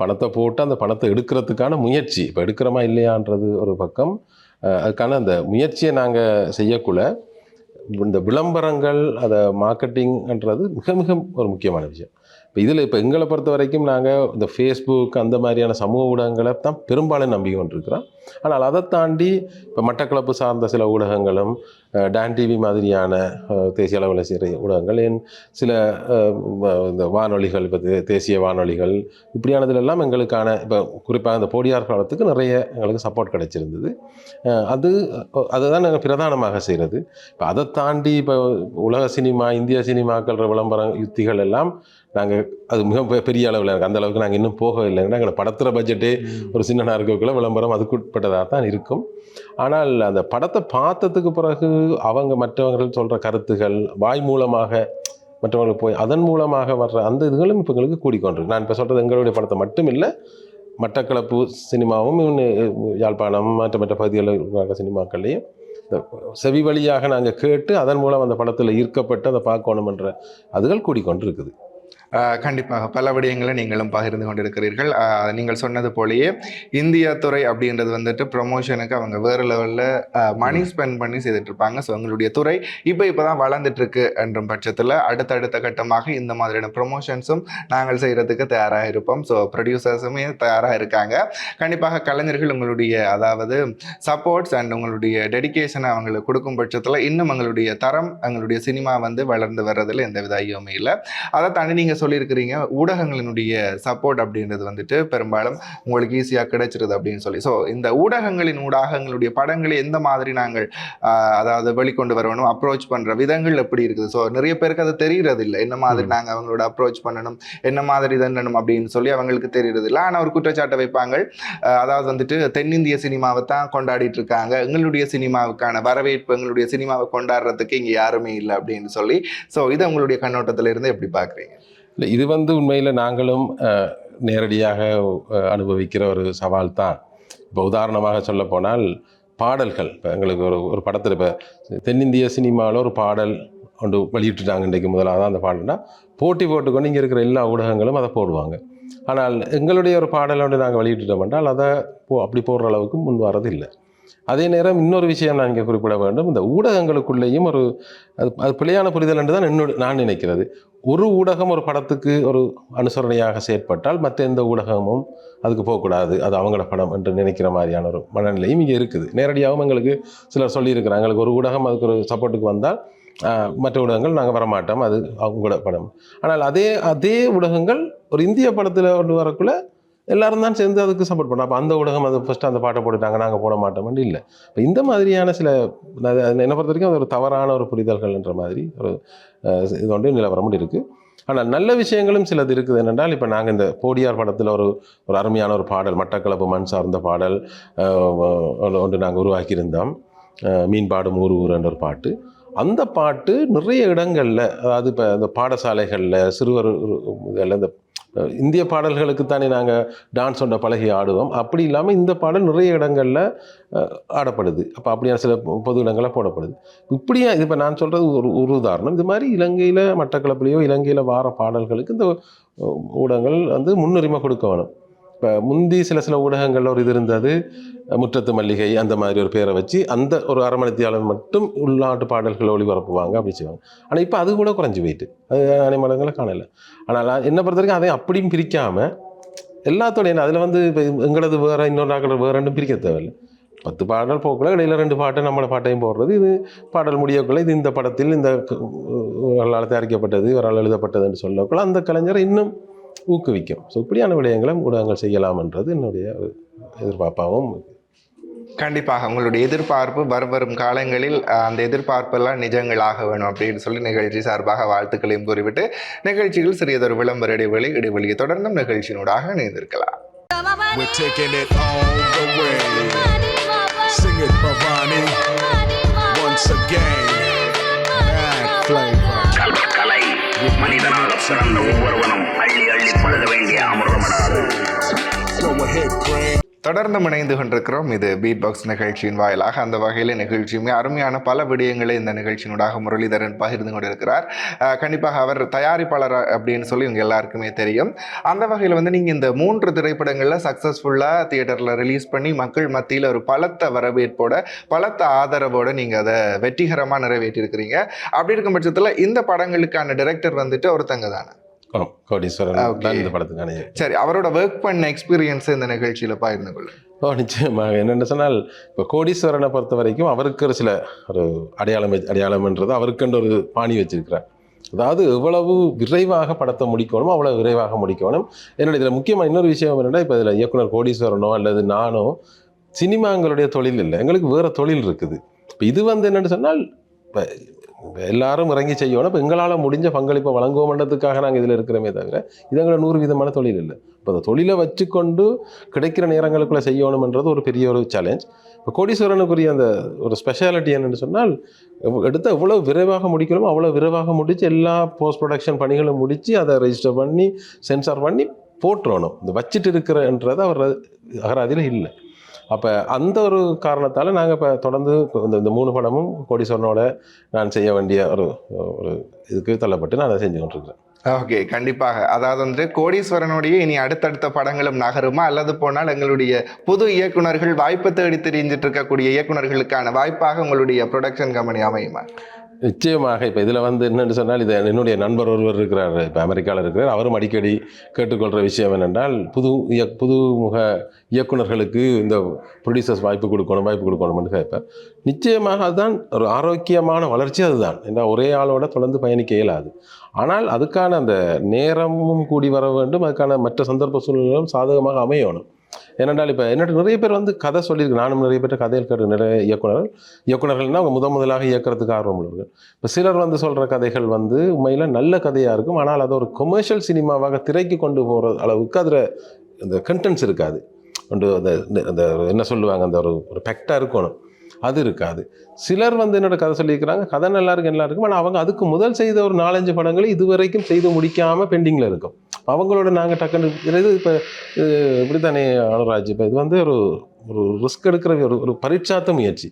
பணத்தை போட்டு அந்த பணத்தை எடுக்கிறதுக்கான முயற்சி. இப்போ எடுக்கிறோமா இல்லையான்றது ஒரு பக்கம். அதுக்கான அந்த முயற்சியை நாங்கள் செய்யக்குள்ள இந்த விளம்பரங்கள் அதை மார்க்கெட்டிங்ன்றது மிக மிக ஒரு முக்கியமான விஷயம். இப்போ இதில் இப்போ எங்களை பொறுத்த வரைக்கும் நாங்கள் இந்த ஃபேஸ்புக் அந்த மாதிரியான சமூக ஊடகங்களை தான் பெரும்பாலும் நம்பி கொண்டிருக்கிறோம். ஆனால் அதை தாண்டி இப்போ மட்டக்களப்பு சார்ந்த சில ஊடகங்களும் டான் டிவி மாதிரியான தேசிய அளவில் செய்கிற ஊடகங்கள் ஏன் சில இந்த வானொலிகள் இப்போ தேசிய வானொலிகள் இப்படியானதுலெல்லாம் எங்களுக்கான இப்போ குறிப்பாக இந்த போடியார் காலத்துக்கு நிறைய எங்களுக்கு சப்போர்ட் கிடைச்சிருந்தது. அது அதுதான் நாங்கள் பிரதானமாக செய்கிறது இப்போ அதை தாண்டி இப்போ உலக சினிமா இந்திய சினிமாக்கள் விளம்பர யுத்திகள் எல்லாம் நாங்கள் அது மிக பெரிய அளவில் இருக்குது அந்த அளவுக்கு நாங்கள் இன்னும் போகவில்லை எங்களை படத்துற பட்ஜெட்டே ஒரு சின்ன இருக்கக்குள்ள விளம்பரம் அதுக்குட்பட்டதாக தான் இருக்கும். ஆனால் அந்த படத்தை பார்த்ததுக்கு பிறகு அவங்க மற்றவர்கள் சொல்கிற கருத்துகள் வாய் மூலமாக மற்றவங்களுக்கு போய் அதன் மூலமாக வர்ற அந்த இதுகளும் இப்போ எங்களுக்கு கூடிக்கொண்டு நான் இப்போ சொல்கிறது எங்களுடைய படத்தை மட்டும் இல்லை மட்டக்களப்பு சினிமாவும் இன்னும் யாழ்ப்பாணம் மற்ற மற்ற பகுதிகளில் இருக்கிற சினிமாக்கள்லையும் இந்த செவி வழியாக நாங்கள் கேட்டு அதன் மூலம் அந்த படத்தில் ஈர்க்கப்பட்டு அதை பார்க்கணுமென்ற அதுகள் கூடிக்கொண்டு இருக்குது கண்டிப்பாக பல விடயங்களை நீங்களும் பகிர்ந்து கொண்டிருக்கிறீர்கள். நீங்கள் சொன்னது போலயே இந்தியா துறை அப்படின்றது வந்துட்டு ப்ரொமோஷனுக்கு அவங்க வேறு லெவலில் மணி ஸ்பெண்ட் பண்ணி செய்துட்டு இருப்பாங்க ஸோ எங்களுடைய துறை இப்போ இப்போ தான் வளர்ந்துட்டு இருக்கு என்ற பட்சத்தில் அடுத்தடுத்த கட்டமாக இந்த மாதிரியான ப்ரொமோஷன்ஸும் நாங்கள் செய்கிறதுக்கு தயாராக இருப்போம். ஸோ ப்ரொடியூசர்ஸுமே தயாராக இருக்காங்க. கண்டிப்பாக கலைஞர்கள் உங்களுடைய அதாவது சப்போர்ட்ஸ் அண்ட் உங்களுடைய டெடிகேஷனை அவங்களுக்கு கொடுக்கும் பட்சத்தில் இன்னும் எங்களுடைய தரம் எங்களுடைய சினிமா வந்து வளர்ந்து வர்றதுல எந்த வித ஐயமே இல்லை. அதை தாண்டி நீங்கள் சொல்லியிருக்கிறீங்க ஊடகங்களினுடைய சப்போர்ட் அப்படின்றது வந்துட்டு பெரும்பாலும் உங்களுக்கு ஈஸியாக கிடைச்சிருது அப்படின்னு சொல்லி. ஸோ இந்த ஊடகங்களின் ஊடாக எங்களுடைய படங்களை எந்த மாதிரி நாங்கள் அதாவது வெளிக்கொண்டு வரணும் அப்ரோச் பண்ணுற விதங்கள் எப்படி இருக்குது? ஸோ நிறைய பேருக்கு அது தெரியறது இல்லை என்ன மாதிரி நாங்கள் அவங்களோட அப்ரோச் பண்ணணும் என்ன மாதிரி தண்டணும் அப்படின்னு சொல்லி அவங்களுக்கு தெரியறது இல்லை ஆனால் ஒரு குற்றச்சாட்டை வைப்பாங்க. அதாவது வந்துட்டு தென்னிந்திய சினிமாவை தான் கொண்டாடிட்டு இருக்காங்க. எங்களுடைய சினிமாவுக்கான வரவேற்பு எங்களுடைய சினிமாவை கொண்டாடுறதுக்கு இங்கே யாருமே இல்லை அப்படின்னு சொல்லி. ஸோ இதை உங்களுடைய கண்ணோட்டத்துல இருந்து எப்படி பார்க்குறீங்க? இல்லை இது வந்து உண்மையில் நாங்களும் நேரடியாக அனுபவிக்கிற ஒரு சவால் தான். இப்போ உதாரணமாக சொல்ல போனால் பாடல்கள். இப்போ எங்களுக்கு ஒரு ஒரு படத்தில் இப்போ தென்னிந்திய சினிமாவில் ஒரு பாடல் கொண்டு வெளியிட்டுட்டாங்க இன்றைக்கு முதலாவது அந்த பாடல்னா போட்டி போட்டுக்கொண்டு இங்கே இருக்கிற எல்லா ஊடகங்களும் அதை போடுவாங்க. ஆனால் எங்களுடைய ஒரு பாடலை வந்து நாங்கள் வெளியிட்டுட்டோம் என்றால் அதை போ அப்படி போடுற அளவுக்கு முன் வரது இல்லை அதே நேரம் இன்னொரு விஷயம் நான் இங்கே குறிப்பிட வேண்டும். இந்த ஊடகங்களுக்குள்ளேயும் ஒரு அது அது பிழையான புரிதல் என்று தான் என்னோட நான் நினைக்கிறது. ஒரு ஊடகம் ஒரு படத்துக்கு ஒரு அனுசரணையாக செயற்பட்டால் மற்ற எந்த ஊடகமும் அதுக்கு போகக்கூடாது. அது அவங்களோட படம் என்று நினைக்கிற மாதிரியான ஒரு மனநிலையும் இங்கே இருக்குது. நேரடியாகவும் எங்களுக்கு சிலர் சொல்லியிருக்கிறாங்க. எங்களுக்கு ஒரு ஊடகம் அதுக்கு ஒரு சப்போர்ட்டுக்கு வந்தால் மற்ற ஊடகங்கள் நாங்கள் வரமாட்டோம். அது அவங்களோட படம். ஆனால் அதே அதே ஊடகங்கள் ஒரு இந்திய படத்தில் ஒன்று வரக்குள்ள எல்லாரும் தான் சேர்ந்து அதுக்கு சப்போர்ட் பண்ணோம் அப்போ அந்த ஊடகம் அது ஃபஸ்ட்டு அந்த பாட்டை போட்டுட்டாங்க நாங்கள் போட மாட்டோம்னு இல்லை. இப்போ இந்த மாதிரியான சில என்னை பொறுத்த வரைக்கும் அது ஒரு தவறான ஒரு புரிதல்கள்ன்ற மாதிரி ஒரு இது வந்து நிலவரமும் இருக்குது ஆனால் நல்ல விஷயங்களும் சிலது இருக்குது என்னென்றால் இப்போ நாங்கள் இந்த போடியார் படத்தில் ஒரு ஒரு அருமையான ஒரு பாடல் மட்டக்களப்பு மண் சார்ந்த பாடல் ஒன்று நாங்கள் உருவாக்கியிருந்தோம். மீன்பாடும் ஊர் ஊர் என்ற ஒரு பாட்டு. அந்த பாட்டு நிறைய இடங்களில் அதாவது இப்போ இந்த பாடசாலைகளில் சிறுவர் இதில் இந்த இந்திய பாடல்களுக்கு தானே நாங்கள் டான்ஸ் ஒன்றை பழகி ஆடுவோம் அப்படி இல்லாமல் இந்த பாடல் நிறைய இடங்களில் ஆடப்படுது. அப்போ அப்படியான சில பொ- பொது இடங்களில் போடப்படுது. இப்படியா இது இப்போ நான் சொல்கிறது ஒரு ஒரு உதாரணம். இது மாதிரி இலங்கையில் மட்டக்களப்புலேயோ இலங்கையில் வார பாடல்களுக்கு இந்த ஊடகங்கள் வந்து முன்னுரிமை கொடுக்க வேணும். இப்போ முந்தி சில சில ஊடகங்களில் ஒரு இது இருந்தது. முற்றத்து மல்லிகை அந்த மாதிரி ஒரு பேரை வச்சு அந்த ஒரு அரமணித்தியாளர் மட்டும் உள்நாட்டு பாடல்களை ஒளிபரப்புவாங்க அப்படி செய்வாங்க. ஆனால் இப்போ அது கூட குறைஞ்சி போயிட்டு. அது அனைமலங்களை காணலை. ஆனால் நான் என்னை பொறுத்த வரைக்கும் அதையும் அப்படியும் பிரிக்காமல் எல்லாத்தோட என்ன அதில் வந்து இப்போ எங்களது வேறு இன்னொரு நாக்களது வேறுன்னு பிரிக்க தேவையில்லை. பத்து பாடல் போக்குள்ள இடையில ரெண்டு பாட்டை நம்மளோட பாட்டையும் போடுறது. இது பாடல் முடியக்குள்ள இது இந்த படத்தில் இந்த க- இவரால் தயாரிக்கப்பட்டது இவரால் எழுதப்பட்டதுன்னு சொல்லக்குள்ள அந்த கலைஞரை இன்னும் ஊக்குவிக்கும். ஸோ இப்படியான விடயங்களை ஊடகங்கள் செய்யலாம்ன்றது என்னுடைய எதிர்பார்ப்பாகவும் கண்டிப்பாக உங்களுடைய எதிர்பார்ப்பு வரும் வரும் காலங்களில் அந்த எதிர்பார்ப்பெல்லாம் நிஜங்களாக வேணும் அப்படின்னு சொல்லி நிகழ்ச்சி சார்பாக வாழ்த்துக்களையும் கூறிவிட்டு நிகழ்ச்சியில் சிறியதொரு விளம்பர இடைவெளி இடைவெளியை தொடர்ந்தும் நிகழ்ச்சியினூடாக இணைந்திருக்கலாம். Once again, mad flavor. மனிதனாக சிறந்த ஒவ்வொருவனும் அள்ளி அள்ளி பழக வேண்டிய அமிர்தமடா தொடர்ந்து இணைந்து கொண்டிருக்கிறோம். இது பீட் பாக்ஸ் நிகழ்ச்சியின் வாயிலாக அந்த வகையில் நிகழ்ச்சியுமே அருமையான பல விடயங்களை இந்த நிகழ்ச்சியினூடாக முரளிதரன் பகிர்ந்து கொண்டிருக்கிறார். கண்டிப்பாக அவர் தயாரிப்பாளர் அப்படின்னு சொல்லி இவங்க எல்லாருக்குமே தெரியும். அந்த வகையில் வந்து நீங்கள் இந்த மூன்று திரைப்படங்களில் சக்ஸஸ்ஃபுல்லாக தியேட்டரில் ரிலீஸ் பண்ணி மக்கள் மத்தியில் ஒரு பலத்த வரவேற்போட பலத்த ஆதரவோடு நீங்கள் அதை வெற்றிகரமாக நிறைவேற்றியிருக்கிறீங்க. அப்படி இருக்கும் பட்சத்தில் இந்த படங்களுக்கான டிரெக்டர் வந்துட்டு ஒருத்தங்க தானே. கோடீஸ்வரன். சரி அவரோட ஒர்க் பண்ண எக்ஸ்பீரியன்ஸ் இந்த நிகழ்ச்சியில் பகிர்ந்து கொள்ளுங்க ஓ நிச்சயமாக. என்னென்னு சொன்னால் இப்போ கோடீஸ்வரனை பொறுத்த வரைக்கும் அவருக்கு ஒரு சில ஒரு அடையாளம் அடையாளம்ன்றது அவருக்குன்ற ஒரு பாணி வச்சிருக்கிறார். அதாவது எவ்வளவு விரைவாக படத்தை முடிக்கணுமோ அவ்வளவு விரைவாக முடிக்கணும். என்னோட இதில் முக்கியமாக இன்னொரு விஷயம் என்னென்னா இப்போ இதில் இயக்குனர் கோடீஸ்வரனோ அல்லது நானோ சினிமா எங்களுடைய தொழில் இல்லை. எங்களுக்கு வேறு தொழில் இருக்குது. இப்போ இது வந்து என்னென்னு சொன்னால் இப்போ எல்லாரும் இறங்கி செய்யணும். இப்போ எங்களால் முடிஞ்ச பங்களிப்பை வழங்குவோம்ன்றதுக்காக நாங்கள் இதில் இருக்கிறோமே தவிர இது எங்களை நூறு விதமான தொழில் இல்லை. இப்போ அந்த தொழிலை வச்சுக்கொண்டு கிடைக்கிற நேரங்களுக்குள்ளே செய்யணும்ன்றது ஒரு பெரிய ஒரு சேலஞ்ச் இப்போ கோடீஸ்வரனுக்குரிய அந்த ஒரு ஸ்பெஷாலிட்டி என்னென்னு சொன்னால் எடுத்து எவ்வளோ விரைவாக முடிக்கணுமோ அவ்வளோ விரைவாக முடித்து எல்லா போஸ்ட் ப்ரொடக்ஷன் பணிகளும் முடித்து அதை ரெஜிஸ்டர் பண்ணி சென்சார் பண்ணி போட்டுறணும். இந்த வச்சுட்டு இருக்கிறன்றது அவர் அகராதியில் இல்லை. அப்போ அந்த ஒரு காரணத்தால் நாங்கள் இப்போ தொடர்ந்து இந்த இந்த மூணு படமும் கோடீஸ்வரனோட நான் செய்ய வேண்டிய ஒரு ஒரு இதுக்கு தள்ளப்பட்டு நான் அதை செஞ்சு கொண்டிருக்கிறேன். ஓகே கண்டிப்பாக. அதாவது வந்து கோடீஸ்வரனுடைய இனி அடுத்தடுத்த படங்களும் நகருமா? அல்லது போனால் எங்களுடைய புது இயக்குனர்கள் வாய்ப்பு தேடி தெரிஞ்சிட்டு இருக்கக்கூடிய இயக்குனர்களுக்கான வாய்ப்பாக உங்களுடைய ப்ரொடக்ஷன் கம்பெனி அமையுமா? நிச்சயமாக இப்போ இதில் வந்து என்னென்னு சொன்னால் இது என்னுடைய நண்பர் ஒருவர் இருக்கிறார். இப்போ அமெரிக்காவில் இருக்கிறார். அவரும் அடிக்கடி கேட்டுக்கொள்கிற விஷயம் என்னென்றால் புது இய புதுமுக இயக்குனர்களுக்கு இந்த ப்ரொடியூசர்ஸ் வாய்ப்பு கொடுக்கணும் வாய்ப்பு கொடுக்கணும்னு கேட்பார். நிச்சயமாக அதுதான் ஒரு ஆரோக்கியமான வளர்ச்சி அதுதான். ஏன்னா ஒரே ஆளோட தொடர்ந்து பயணிக்க இயலாது. ஆனால் அதுக்கான அந்த நேரமும் கூடி வர வேண்டும். அதுக்கான மற்ற சந்தர்ப்ப சூழ்நிலைகளும் சாதகமாக அமையணும். ஏனென்றால் இப்போ என்னோட நிறைய பேர் வந்து கதை சொல்லியிருக்கு. நானும் நிறைய பேர் கதையில் கேட்டு நிறைய இயக்குனர்கள் இயக்குனர்கள்னா அவங்க முத முதலாக இயக்கிறதுக்கு ஆர்வம் உள்ளவர்கள் இப்போ சிலர் வந்து சொல்கிற கதைகள் வந்து உண்மையில் நல்ல கதையாக இருக்கும். ஆனால் அதை ஒரு கொமர்ஷியல் சினிமாவாக திரைக்கு கொண்டு போகிற அளவுக்கு அதில் இந்த கண்டென்ட்ஸ் இருக்காது. ஒன்று அந்த அந்த என்ன சொல்லுவாங்க? அந்த ஒரு ஒரு பெக்டாக இருக்கணும். அது இருக்காது. சிலர் வந்து என்னோட கதை சொல்லியிருக்கிறாங்க. கதை நல்லா இருக்கு நல்லா இருக்கும். ஆனால் அவங்க அதுக்கு முதல் செய்த ஒரு நாலஞ்சு படங்களை இதுவரைக்கும் செய்து முடிக்காமல் பெண்டிங்கில் இருக்கும். அவங்களோட நாங்கள் டக்குன்னு இது இப்போ இப்படி தானே அனுராஜ்? இப்போ இது வந்து ஒரு ஒரு ரிஸ்க் எடுக்கிற ஒரு ஒரு பரீட்சாத்த முயற்சி.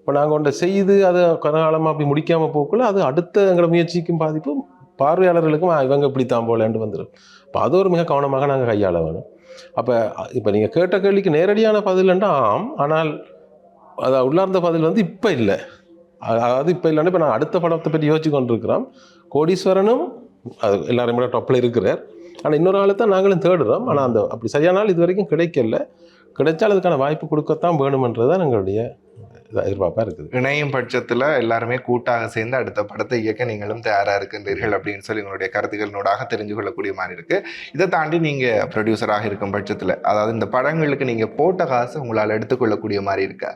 இப்போ நாங்கள் ஒன்றை செய்து அதை கனகாலமாக அப்படி முடிக்காமல் போக்குள்ள அது அடுத்த எங்களோட முயற்சிக்கும் பாதிப்பு பார்வையாளர்களுக்கும் இவங்க இவங்க இப்படித்தான் போலேன்னு வந்துடும் இப்போ அது ஒரு மிக கவனமாக நாங்கள் கையாள வேணும் அப்போ இப்போ நீங்கள் கேட்ட கேள்விக்கு நேரடியான பதில்ன்றா ஆம் ஆனால் அது உள்ளார்ந்த பதில் வந்து இப்போ இல்லை. அதாவது இப்போ இல்லைன்னா இப்போ நான் அடுத்த படத்தை பற்றி யோசிச்சு கொண்டிருக்கிறோம் கோடீஸ்வரனும் அது எல்லாரும் கூட டொப்பில் இருக்கிறார். ஆனால் இன்னொரு ஆளை தான் நாங்களும் தேடுறோம். ஆனால் அந்த அப்படி சரியான ஆள் இது வரைக்கும் கிடைக்கல. கிடைச்சால் அதுக்கான வாய்ப்பு கொடுக்கத்தான் வேணுமன்றது தான் எங்களுடைய இது எதிர்பார்ப்பாக இருக்குது. இணையும் பட்சத்தில் எல்லாருமே கூட்டாக சேர்ந்து அடுத்த படத்தை இயக்க நீங்களும் தயாராக இருக்கின்றீர்கள் அப்படின்னு சொல்லி உங்களுடைய கருத்துக்களினூடாக தெரிஞ்சு கொள்ளக்கூடிய மாதிரி இருக்கு. இதை தாண்டி நீங்கள் ப்ரொடியூசராக இருக்கும் பட்சத்தில் அதாவது இந்த படங்களுக்கு நீங்கள் போட்ட காசு உங்களால் எடுத்துக்கொள்ளக்கூடிய மாதிரி இருக்கா?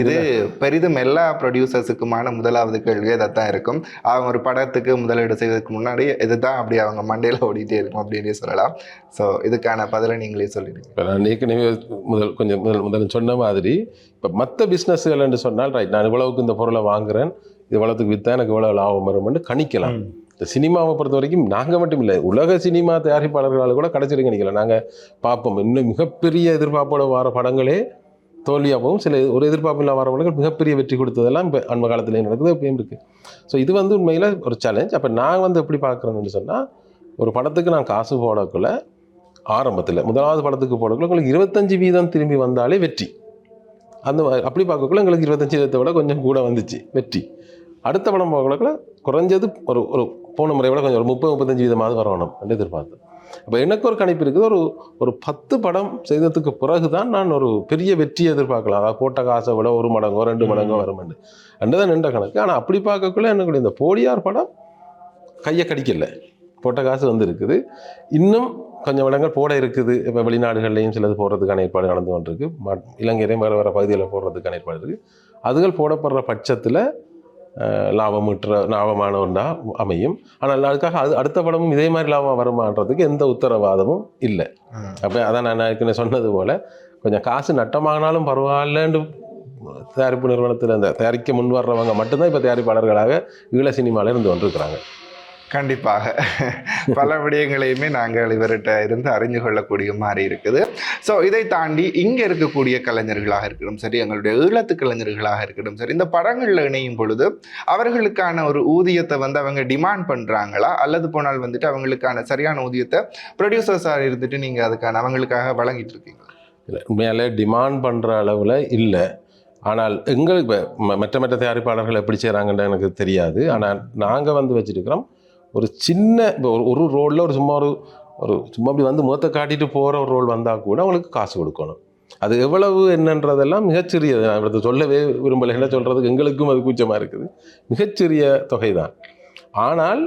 இது பெரிதும் எல்லா ப்ரொடியூசர்ஸுக்குமான முதலாவது கேள்வி தான் இருக்கும். அவங்க ஒரு படத்துக்கு முதலீடு செய்வதற்கு முன்னாடி இதுதான் அப்படி அவங்க மண்டையில் ஓடிட்டே இருக்கும் அப்படின்னே சொல்லலாம். ஸோ இதுக்கான பதிலை நீங்களே சொல்லிடுங்க. நான் ஏற்கனவே முதல் கொஞ்சம் முதல் முதல்ல சொன்ன மாதிரி இப்போ மற்ற பிஸ்னஸ்கள் என்று சொன்னால் ரைட் நான் இவ்வளவுக்கு இந்த பொருளை வாங்குறேன் இவ்வளவுக்கு விற்றா எனக்கு இவ்வளவு லாபம் வரும்னு கணிக்கலாம். இந்த சினிமாவை பொறுத்த வரைக்கும் நாங்கள் மட்டும் இல்லை உலக சினிமா தயாரிப்பாளர்களால் கூட கடைச்சிருக்க நினைக்கல நாங்கள் பார்ப்போம். இன்னும் மிகப்பெரிய எதிர்பார்ப்போட வர படங்களே தோல்வியாகவும் சில ஒரு எதிர்பார்ப்பு இல்லாமல் வர மிகப்பெரிய வெற்றி கொடுத்ததெல்லாம் இப்போ அன்ப காலத்தில் நடக்குது எப்பயும் இருக்குது ஸோ இது வந்து உண்மையில் ஒரு சேலஞ்ச் அப்போ நான் வந்து எப்படி பார்க்குறேன்னு சொன்னால் ஒரு படத்துக்கு நான் காசு போடக்குள்ள ஆரம்பத்தில் முதலாவது படத்துக்கு போடக்குள்ள உங்களுக்கு இருபத்தஞ்சி வீதம் திரும்பி வந்தாலே வெற்றி. அந்த அப்படி பார்க்கக்குள்ள எங்களுக்கு இருபத்தஞ்சு வீதத்தை விட கொஞ்சம் கூட வந்துச்சு வெற்றி. அடுத்த படம் பார்க்கக்குள்ள குறைஞ்சது ஒரு ஒரு போன முறை விட கொஞ்சம் ஒரு முப்பது முப்பத்தஞ்சு வீதமாவது வரணும் அப்படின்னு எதிர்பார்த்தேன். அப்போ எனக்கு ஒரு கணிப்பு இருக்குது. ஒரு ஒரு பத்து படம் செய்ததுக்கு பிறகு தான் நான் ஒரு பெரிய வெற்றியை எதிர்பார்க்கலாம். அதாவது போட்ட காசை விட ஒரு மடங்கோ ரெண்டு மடங்கோ வருமெண்டு ரெண்டு தான் நின்ற கணக்கு. ஆனால் அப்படி பார்க்கக்குள்ள எனக்கு இந்த போடியார் படம் கையை கடிக்கல. போட்ட காசு வந்து இருக்குது இன்னும் கொஞ்சம் இடங்கள் போட இருக்குது. இப்போ வெளிநாடுகள்லையும் சிலது போடுறதுக்கான ஏற்பாடு நடந்து கொண்டிருக்கு. இலங்கையிலையும் வேறு வேறு பகுதியில் போடுறதுக்கான ஏற்பாடு இருக்குது அதுகள் போடப்படுற பட்சத்தில் லாபம் ஈட்டுற லாபமான ஒன்றா அமையும். ஆனால் அதுக்காக அது அடுத்த படமும் இதே மாதிரி லாபம் வருமான்றதுக்கு எந்த உத்தரவாதமும் இல்லை. அப்போ அதான் நான் ஏற்கனவே சொன்னது போல் கொஞ்சம் காசு நட்டமானாலும் பரவாயில்லன்னு தயாரிப்பு நிறுவனத்தில் அந்த தயாரிக்க முன் வர்றவங்க மட்டும்தான் இப்போ தயாரிப்பாளர்களாக ஈழ சினிமாவில் இருந்து கொண்டிருக்கிறாங்க கண்டிப்பாக. பல விடயங்களையுமே நாங்கள் இவர்கிட்ட இருந்து அறிஞ்சு கொள்ளக்கூடிய மாதிரி இருக்குது. ஸோ இதை தாண்டி இங்கே இருக்கக்கூடிய கலைஞர்களாக இருக்கட்டும் சரி எங்களுடைய ஈழத்து கலைஞர்களாக இருக்கட்டும் சரி இந்த படங்களில் இணையும் பொழுது அவர்களுக்கான ஒரு ஊதியத்தை வந்து அவங்க டிமாண்ட் பண்ணுறாங்களா அல்லது போனால் வந்துட்டு அவங்களுக்கான சரியான ஊதியத்தை ப்ரொடியூசர்ஸாக இருந்துட்டு நீங்கள் அதுக்கான அவங்களுக்காக வழங்கிட்டு இருக்கீங்களா? இல்லை உண்மையாலே டிமாண்ட் பண்ணுற அளவில் இல்லை. ஆனால் எங்களுக்கு ம- மற்ற மற்ற தயாரிப்பாளர்கள் எப்படி செய்கிறாங்கன்னு எனக்கு தெரியாது. ஆனால் நாங்கள் வந்து வச்சுருக்கிறோம் ஒரு சின்ன இப்போ ஒரு ஒரு ரோலில் ஒரு சும்மா ஒரு ஒரு சும்மா அப்படி வந்து முகத்தை காட்டிட்டு போகிற ஒரு ரோல் வந்தால் கூட அவங்களுக்கு காசு கொடுக்கணும். அது எவ்வளவு என்னன்றதெல்லாம் மிகச்சிறியது நான் இதை சொல்லவே விரும்பலைன்னா சொல்கிறதுக்கு எங்களுக்கும் அது கூச்சமாக இருக்குது. மிகச்சிறிய தொகை தான் ஆனால்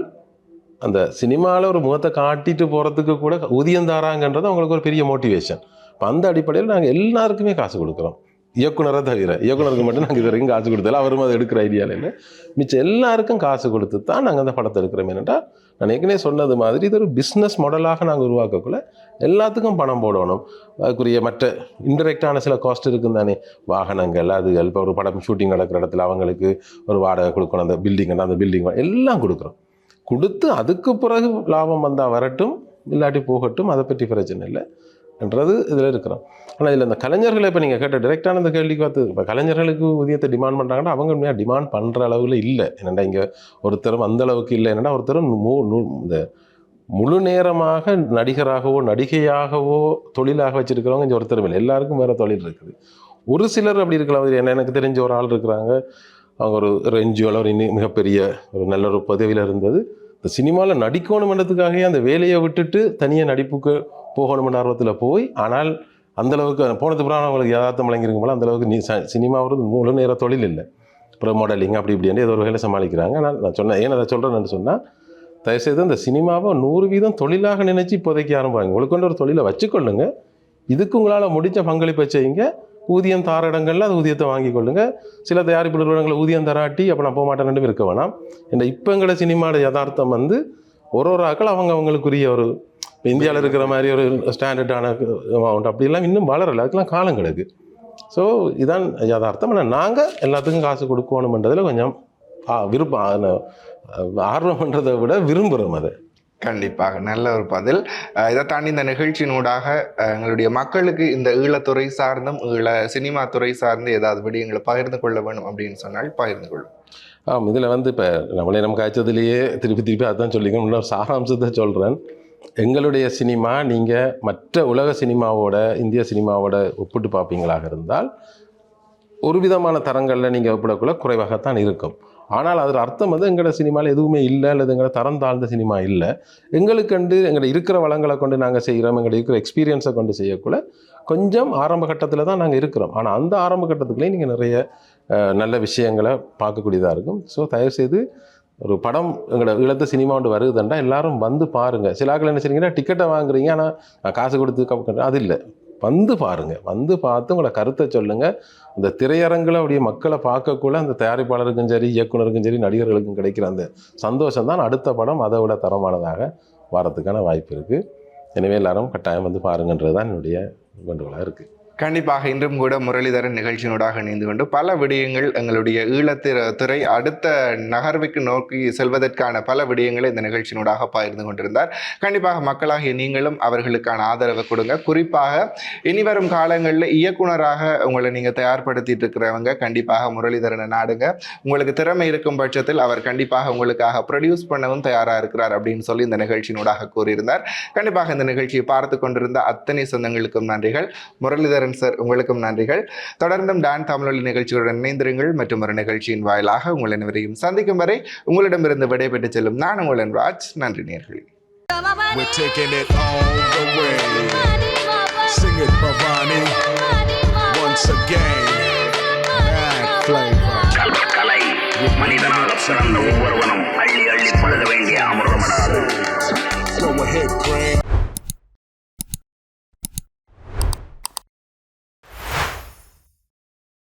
அந்த சினிமாவில் ஒரு முகத்தை காட்டிட்டு போகிறதுக்கு கூட ஊதியம் தாராங்கன்றது அவங்களுக்கு ஒரு பெரிய மோட்டிவேஷன் இப்போ அந்த அடிப்படையில் நாங்கள் எல்லாருக்குமே காசு கொடுக்குறோம். இயக்குனரை தவிர இயக்குனருக்கு மட்டும் நாங்கள் இது வரைக்கும் காசு கொடுத்தல அவரும் அதை எடுக்கிற ஐடியாவில் இல்லை. மிச்சம் எல்லாருக்கும் காசு கொடுத்து தான் நாங்கள் அந்த படத்தை எடுக்கிறோம். என்னட்டா நான் ஏற்கனவே சொன்னது மாதிரி இது ஒரு பிஸ்னஸ் மாடலாக நாங்கள் உருவாக்கக்குள்ள எல்லாத்துக்கும் பணம் போடணும். அதுக்குரிய மற்ற இன்டெரக்டான சில காஸ்ட் இருக்கும் தானே. வாகனங்கள் அதுகள் இப்போ ஒரு படம் ஷூட்டிங் நடக்கிற இடத்துல அவங்களுக்கு ஒரு வாடகை கொடுக்கணும். அந்த பில்டிங் அந்த பில்டிங் எல்லாம் கொடுக்குறோம். கொடுத்து அதுக்கு பிறகு லாபம் வந்தால் வரட்டும் இல்லாட்டி போகட்டும் அதை பற்றி பிரச்சனை இல்லை. என்றது இதில் இருக்கிறோம். ஆனால் இதில் இந்த கலைஞர்களை இப்போ நீங்கள் கேட்ட டிரெக்டான இந்த கேள்விக்கு பார்த்து இப்போ கலைஞர்களுக்கு ஊதியத்தை டிமாண்ட் பண்ணுறாங்கன்னா அவங்க உண்மையாக டிமாண்ட் பண்ணுற அளவில் இல்லை. என்னடா இங்கே ஒருத்தரும் அந்த அளவுக்கு இல்லை. என்னென்னா ஒருத்தரும் மூ இந்த முழு நேரமாக நடிகராகவோ நடிகையாகவோ தொழிலாக வச்சுருக்கிறவங்க இங்கே ஒருத்தரும் இல்லை. எல்லாருக்கும் வேறு தொழில் இருக்குது. ஒரு சிலர் அப்படி இருக்கலாம். என்ன எனக்கு தெரிஞ்ச ஒரு ஆள் இருக்கிறாங்க. அவங்க ஒரு ஒரு என்ஜிஓவில் ஒரு இன்னும் மிகப்பெரிய ஒரு நல்ல ஒரு பதவியில் இருந்தது. இந்த சினிமாவில் நடிக்கணுமென்றதுக்காகவே அந்த வேலையை விட்டுட்டு தனியாக நடிப்புக்கு போகணுமென்ற ஆர்வத்தில் போய் ஆனால் அந்தளவுக்கு போனது பிறகு அவங்களுக்கு யதார்த்தம் வழங்கியிருக்கும்போது அந்த அளவுக்கு நீ ச- சினிமா வருது முழு நேர தொழில் இல்லை. அப்புறம் மாடலிங் அப்படி இப்படின்னு ஏதோ ஒரு வேலை சமாளிக்கிறாங்க. ஆனால் நான் சொன்னேன் ஏன் அதை சொல்கிறேன்னு சொன்னால் தயவுசெய்து அந்த சினிமாவை நூறு வீதம் தொழிலாக நினச்சி இப்போதைக்கு ஆரம்பிப்பாங்க உங்களுக்கு ஒரு தொழிலை வச்சுக்கொள்ளுங்க. இதுக்கு உங்களால் முடித்த பங்களிப்பை செய்யுங்க. ஊதியம் தார இடங்களில் அது ஊதியத்தை வாங்கி கொள்ளுங்க. சில தயாரிப்பு நிறுவனங்களை ஊதியம் தராட்டி அப்போ நான் போக மாட்டேன்னு இருக்க வேணாம். இந்த இப்போ எங்களை சினிமாவோட யதார்த்தம் வந்து ஒரு ஒரு ஆக்கள் அவங்க அவங்களுக்குரிய ஒரு இப்போ இந்தியாவில் இருக்கிற மாதிரி ஒரு ஸ்டாண்டர்டான அமௌண்ட் அப்படிலாம் இன்னும் வளரலை. அதுக்கெல்லாம் காலம் கிடக்கு. ஸோ இதான் யதார்த்தம். ஆனால் நாங்கள் எல்லாத்துக்கும் காசு கொடுக்கணுன்றதில் கொஞ்சம் விருப்பம் ஆ, ஆர்வம்ன்றதை விட விரும்புகிறோம் அதை. கண்டிப்பாக. நல்ல ஒரு பதில். இதை தாண்டி இந்த நிகழ்ச்சியினூடாக எங்களுடைய மக்களுக்கு இந்த ஈழத்துறை சார்ந்தும் ஈழ சினிமா துறை சார்ந்து ஏதாவது விடயங்களை பகிர்ந்து கொள்ள வேணும் அப்படின்னு சொன்னால் பகிர்ந்து கொள்ளும். ஆம் இதில் வந்து இப்போ நம்மளே நம்ம காய்ச்சதுலேயே திருப்பி திருப்பி அதான் சொல்லிக்கணும். சாராம்சத்தை சொல்கிறேன் எங்களுடைய சினிமா நீங்கள் மற்ற உலக சினிமாவோட இந்திய சினிமாவோட ஒப்பிட்டு பார்ப்பீங்களாக இருந்தால் ஒரு விதமான தரங்களில் நீங்கள் ஒப்பிடக்குள்ள குறைவாகத்தான் இருக்கும். ஆனால் அதோட அர்த்தம் வந்து எங்களோட சினிமாவில் எதுவுமே இல்லை அல்லது எங்களோட தரம் தாழ்ந்த சினிமா இல்லை. எங்களுக்கண்டு எங்களை இருக்கிற வளங்களை கொண்டு நாங்கள் செய்கிறோம் எங்களை இருக்கிற எக்ஸ்பீரியன்ஸை கொண்டு செய்யக்குள்ள கொஞ்சம் ஆரம்ப கட்டத்தில் தான் நாங்கள் இருக்கிறோம். ஆனால் அந்த ஆரம்ப கட்டத்துக்குள்ளேயே நீங்கள் நிறைய நல்ல விஷயங்களை பார்க்கக்கூடியதாக இருக்கும். ஸோ தயவுசெய்து ஒரு படம் எங்களோட ஈழத்து சினிமா ஒன்று வருதுண்டா எல்லாரும் வந்து பாருங்கள் சில ஆட்கள் என்ன செய்றீங்கன்னா டிக்கெட்டை வாங்குறீங்க. ஆனால் நான் காசு கொடுத்து கப்~ அது இல்லை. வந்து பாருங்கள் வந்து பார்த்து உங்களோட கருத்தை சொல்லுங்கள் இந்த திரையரங்கில் அப்படியே மக்களை பார்க்கக்குள்ள அந்த தயாரிப்பாளருக்கும் சரி இயக்குனருக்கும் சரி நடிகர்களுக்கும் கிடைக்கிற அந்த சந்தோஷம் தான் அடுத்த படம் அதை விட தரமானதாக வரதுக்கான வாய்ப்பு இருக்குது எனவே எல்லாரும் கட்டாயம் வந்து பாருங்கன்றது தான் என்னுடைய வேண்டுகோளாக இருக்குது கண்டிப்பாக இன்றும் கூட முரளிதரன் நிகழ்ச்சியினூடாக இணைந்து கொண்டு பல விடயங்கள் எங்களுடைய ஈழத்திற துறை அடுத்த நகர்வுக்கு நோக்கி செல்வதற்கான பல விடயங்களை இந்த நிகழ்ச்சியினூடாக பகிர்ந்து கொண்டிருந்தார். கண்டிப்பாக மக்களாகிய நீங்களும் அவர்களுக்கான ஆதரவை கொடுங்க. குறிப்பாக இனி வரும் காலங்களில் இயக்குனராக உங்களை நீங்கள் தயார்படுத்திட்டு இருக்கிறவங்க கண்டிப்பாக முரளிதரனை நாடுங்க. உங்களுக்கு திறமை இருக்கும் பட்சத்தில் அவர் கண்டிப்பாக உங்களுக்காக ப்ரொடியூஸ் பண்ணவும் தயாராக இருக்கிறார் அப்படின்னு சொல்லி இந்த நிகழ்ச்சியினூடாக கூறியிருந்தார். கண்டிப்பாக இந்த நிகழ்ச்சியை பார்த்து கொண்டிருந்த அத்தனை சொந்தங்களுக்கும் நன்றிகள். முரளிதரன் சார். உங்களுக்கும் நன்றிகள். தொடர்ந்தும் டான் தமிழொலி நிகழ்ச்சியுடன் இணைந்திருங்கள். மற்றும் ஒரு நிகழ்ச்சியின் வாயிலாக உங்கள் அனைவரையும் சந்திக்கும் வரை உங்களிடமிருந்து விடைபெற்று செல்லும் நான் உங்களின் அன்ராஜ். நன்றி நேர்களே We're taking it all Go ahead, Greg.